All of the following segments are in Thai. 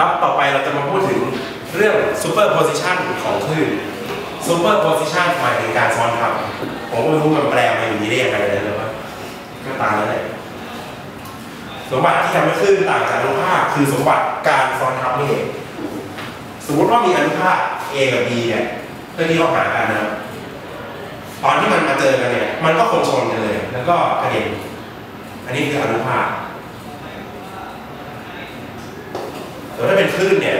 ครับต่อไปเราจะมาพูดถึงเรื่อง superposition ของคลื่น superposition หมายถึงการซ้อนทับผมก็ไม่รู้มันแปลมาอย่างนี้ได้ยังไงเลยนะว่าก็ตามนั้นแหละสมบัติที่ทำให้คลื่นต่างจากอนุภาคคือสมบัติการซ้อนทับนี่เองสมมติว่ามีอนุภาค A กับ B เนี่ยเพื่อที่เราหากันนะครับตอนที่มันมาเจอกันเนี่ย มันก็คงชนกันเลย แล้วก็กระเด็นอันนี้คืออนุภาค แต่ถ้าเป็น คลื่นเนี่ย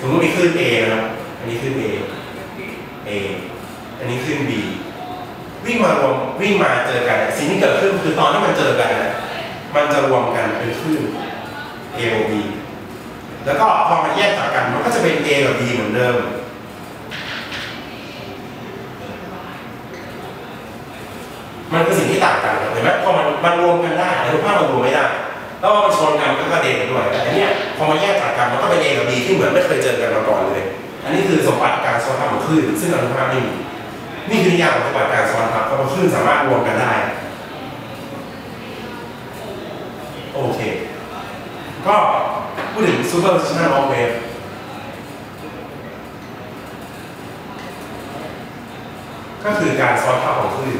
สมมติมีคลื่น A นะครับอันนี้คลื่น A A อันนี้คลื่น B วิ่งมารวมวิ่งมาเจอกันสิ่งที่เกิดขึ้นคือตอนที่มันเจอกันมันจะรวมกันเป็นคลื่น A กับ B แล้วก็พอมันแยกจากกันมันก็จะเป็น A กับ B เหมือนเดิมมันคือสิ่งที่ต่างกันเห็นไหมพอมันมันรวมกันได้แต่รูปภาพมันรวมไม่ได้ แล้วมันชนกันมันก็กระเด็นกันด้วยแต่อันเนี้ยพอมาแยกจากกันมันก็เป็น A กับ B ที่เหมือนไม่เคยเจอกันมาก่อนเลย อันนี้คือสมบัติการซ้อนทับของคลื่นซึ่งอนุภาคไม่มีนี่คือนิยามของสมบัติการซ้อนทับเพราะว่าคลื่นสามารถรวมกันได้ โอเค ก็พูดถึง superposition of wave ก็คือการซ้อนทับของคลื่น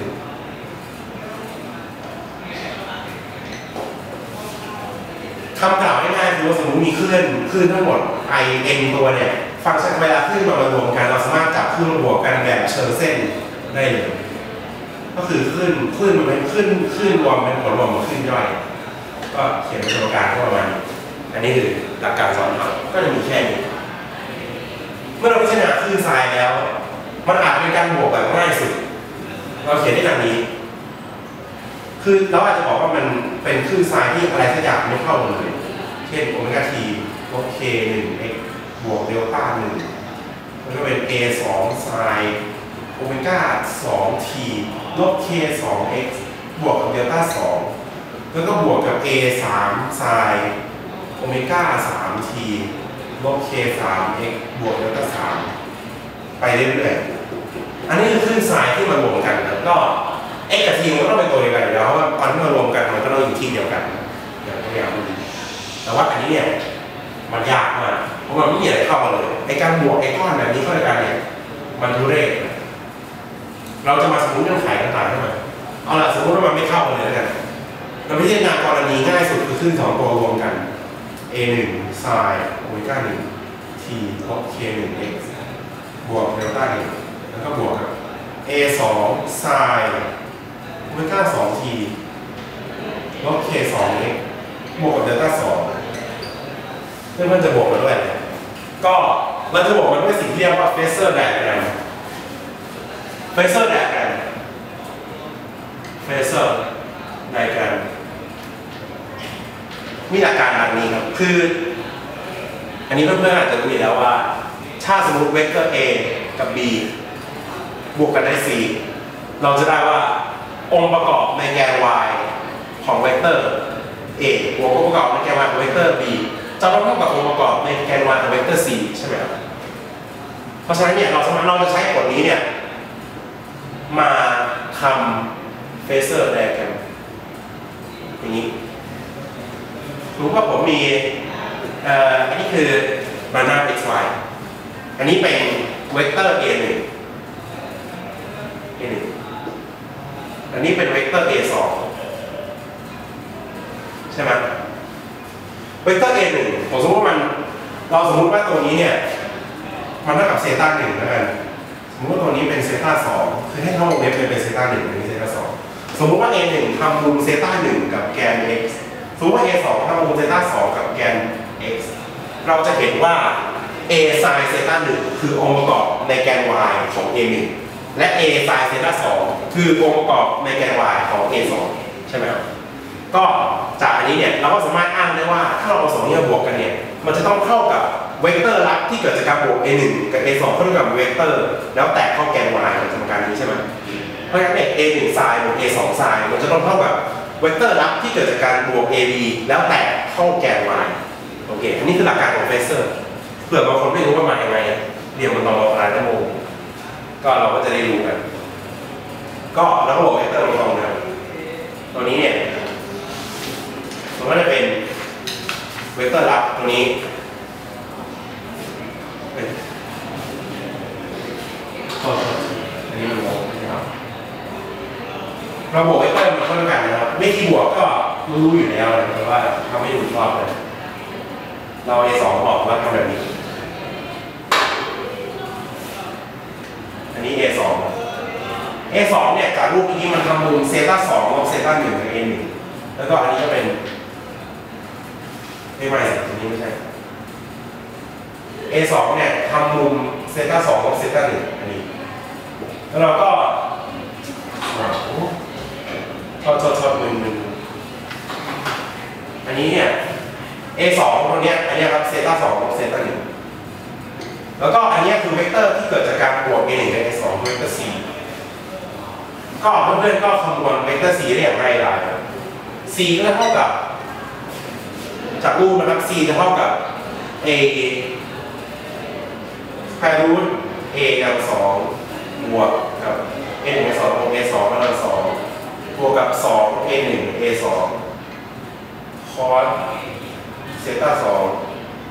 คำกล่าวง่ายๆคือว่าสมมติมีคลื่นคลื่นทั้งหมด i n ตัวเนี่ยฟังก์ชันเวลาคลื่นมามารวมกันเราสามารถจับคลื่นมารวมกันแบบเชิงเส้นได้เลยก็คือคลื่นคลื่นมันเป็นคลื่นคลื่นรวมเป็นผลรวมของคลื่นย่อย ก็เขียนเป็นตัวการก็ประมาณนี้อันนี้คือหลักการสอนครับก็จะมีแค่นี้เมื่อเราพิจารณาคลื่นทรายแล้ว มันอาจเป็นการบวกแบบง่ายสุด เราเขียนได้ดังนี้ คือเราอาจจะบอกว่ามันเป็นคลื่นทรายที่อะไรสักอย่างไม่เท่าเลย เช่นโอเมก้าทีลบเคหนึ่ง x บวกเดลต้าหนึ่งมันก็เป็น a สองไซน์โอเมก้าสองทีลบ k สอง x บวกกับเดลต้าสองแล้วก็บวกกับ a สามไซน์โอเมก้าสามทีลบ k สาม x บวกเดลต้าสามไปเรื่อยๆอันนี้คือคลื่นทรายที่มารวมกันแล้วก็ x กับ t ม กันอยู่แล้วเพราะว่าตอนที่มารวมกันมันก็ต้องอยู่ที่เดียวกันอย่างตัวอย่างนี้แต่ว่าอันนี้เนี่ยมันยากมากเพราะมันไม่มีอะไรเข้ามาเลยไอการบวกไอ้ก้อนแบบนี้เข้าด้วยกันเนี่ยมันทุเรศเราจะมาสมมติเงื่อนไขต่างๆให้มันเอาล่ะสมมติว่ามันไม่เข้ากันเลยแล้วกันเราพิจารณากรณีง่ายสุดคือคลื่นสองตัวรวมกัน a 1 sin โอเมก้า1 t ลบ k 1 x บวกเดลต้า1แล้วก็บวกกับ a 2 sin โอเมก้า2 t ลบ k 2 x บวกกับเดลต้า2 ซึ่งมันจะบวกมาด้วยอะไรก็มันจะบวกมาด้วยสิ่งที่เรียกว่า phasor diagram phasor diagram phasor diagram มีหลักการแบบนี้ครับ คือ อันนี้เพื่อนๆอาจจะรู้อยู่แล้วว่า ถ้าสมมติเวกเตอร์ A กับ B บวกกันได้ C เราจะได้ว่าองค์ประกอบในแกน y ของเวกเตอร์ A บวกองค์ประกอบในแกน y ของเวกเตอร์ B จะต้องเท่ากับองค์ประกอบในแกน y ของเวกเตอร์ C ใช่ไหมครับเพราะฉะนั้นเนี่ยเราสามารถเราจะใช้กฎนี้เนี่ยมาทำเฟเซอร์ไดอะแกรมอย่างนี้สมมติว่าผมมีอันนี้คือบานา x y อันนี้เป็นเวกเตอร์ a 1 a 1อันนี้เป็นเวกเตอร์ a 2ใช่ไหม เวกเตอร์ a 1ผมสมมติว่ามัน เราสมมติว่าตัวนี้เนี่ย มันเท่ากับเซต้าหนึ่งแล้วกันสมมติว่าตัวนี้เป็นเซต้าสองคือให้เข้าวงเล็บเลยเป็นเซต้าหนึ่งอันนี้เซต้าสองสมมติว่า a หนึ่งทำมุมเซต้าหนึ่งกับแกน x สมมติว่า a สองทำมุมเซต้าสองกับแกน x เราจะเห็นว่า a sin เซต้าหนึ่งคือองค์ประกอบในแกน y ของ a หนึ่งและ a sin เซต้าสองคือองค์ประกอบในแกน y ของ a สองใช่ไหมครับ ก็จากอันนี้เนี่ยเราก็สามารถอ้างได้ว่าถ้าเราเอาสองนี้มาบวกกันเนี่ยมันจะต้องเท่ากับเวกเตอร์ลับที่เกิดจากการบวก a 1กับ a 2เท่ากับเวกเตอร์ แล้วแตกเข้าแกน y ของสมการนี้ใช่ไหมเพราะฉะนั้นเนี่ย a 1 sin บวก a 2 sin มันจะต้องเท่ากับเวกเตอร์ลับที่เกิดจากการบวก a b แล้วแตกเข้าแกน y โอเคอันนี้คือหลักการของเฟเซอร์เผื่อบางคนไม่รู้ว่ามาอย่างไรเรียนมันตอนมปลายชั่วโมงก็เราก็จะได้รู้กันก็แล้วก็บอกเวกเตอร์ตรงๆนะตัวนี้เนี่ย มันก็จะเป็นเวกเตอร์ลับตรงนี้อันนี้มันงงนะครับเราบวกเวกเตอร์มันเท่ากันนะครับ ไม่ที่บวกก็รู้อยู่แล้วนะครับว่าทำให้ถูกรอบเลยเราไอสองบอกว่าทำแบบนี้ อันนี้ A2 A2 เนี่ยจากรูปนี้มันทำมุมเซต้าสองลบเซต้าหนึ่งกับ A1 แล้วก็อันนี้ก็เป็น ไม่ไม่สิอันนี้ไม่ใช่ A สองเนี่ยทำมุมเซต้าสองลบเซต้าหนึ่งอันนี้ แล้วเราก็ชดชดชดหนึ่งหนึ่งอันนี้เนี่ย A สองตรงเนี้ยอันนี้ครับเซต้าสองลบเซต้าหนึ่งแล้วก็อันนี้คือเวกเตอร์ที่เกิดจากการบวก A หนึ่งกับ A สองเวกเตอร์ C ก็เพื่อนๆก็คำนวณเวกเตอร์ C ได้อย่างไรล่ะ C ก็เท่ากับ จากรูปนะครับ C จะเท่ากับ A แพรรูท A กำลังสองบวกกับ A หนึ่ง A สองบวก A สองกำลังสองบวกกับสอง A หนึ่ง A สองคอสเซต้าสอง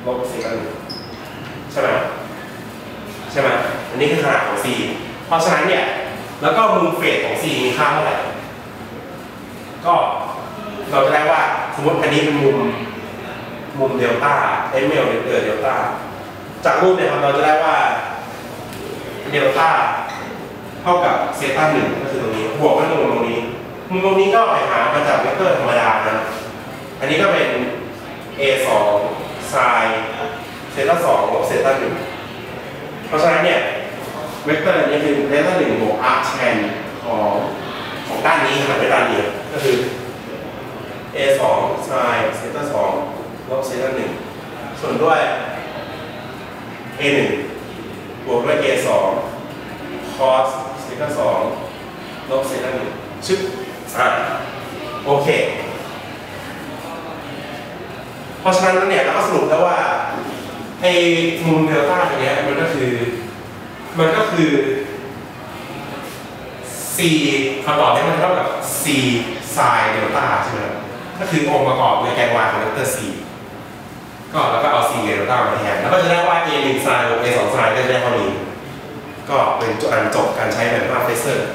ลบเซต้าหนึ่งใช่ไหมใช่ไหมอันนี้คือขนาดของ C เพราะฉะนั้นเนี่ยแล้วก็มุมเฟสของ C มีค่าเท่าไหร่ก็เราจะได้ว่าสมมติอันนี้เป็นมุม มุมเดลต้าเอ็มเอลเดลเดลต้าจากรูปเนี่ยครับเราจะได้ว่าเดลต้าเท่ากับเซต้าหนึ่งก็คือตรงนี้บวกกับมุมตรงนี้มุมตรงนี้ก็ไปหามาจากเวกเตอร์ธรรมดานะอันนี้ก็เป็น a 2 sin เซต้าสองลบเซต้าหนึ่งเพราะฉะนั้นเนี่ยเวกเตอร์นี้คือเซต้าหนึ่งบวก arc tan ของของด้านนี้หารด้วยด้านเดียวก็คือ a 2 sin เซต้าสอง ลบเซต้าหนึ่งส่วนด้วย a 1บวกด้วย a 2 cos เซต้าสองลบเซต้าหนึ่งชึบอะโอเค เพราะฉะนั้นเนี่ยเราก็สรุปแล้วว่าไอ้มุมเดลต้าตรงนี้มันก็คือ มันก็คือ c คำตอบนี้มันเท่ากับ c sin เดลต้าใช่ไหมครับก็คือองค์ประกอบในแกน y ของเวกเตอร์ c ก็แล้วก็เอา C เดลต้ามาแทนแล้วก็จะได้ว่า a 1 sin บวก a 2 sin ก็จะได้เท่านี้ ก็เป็นอันจบการใช้แบบมาเฟเซอร์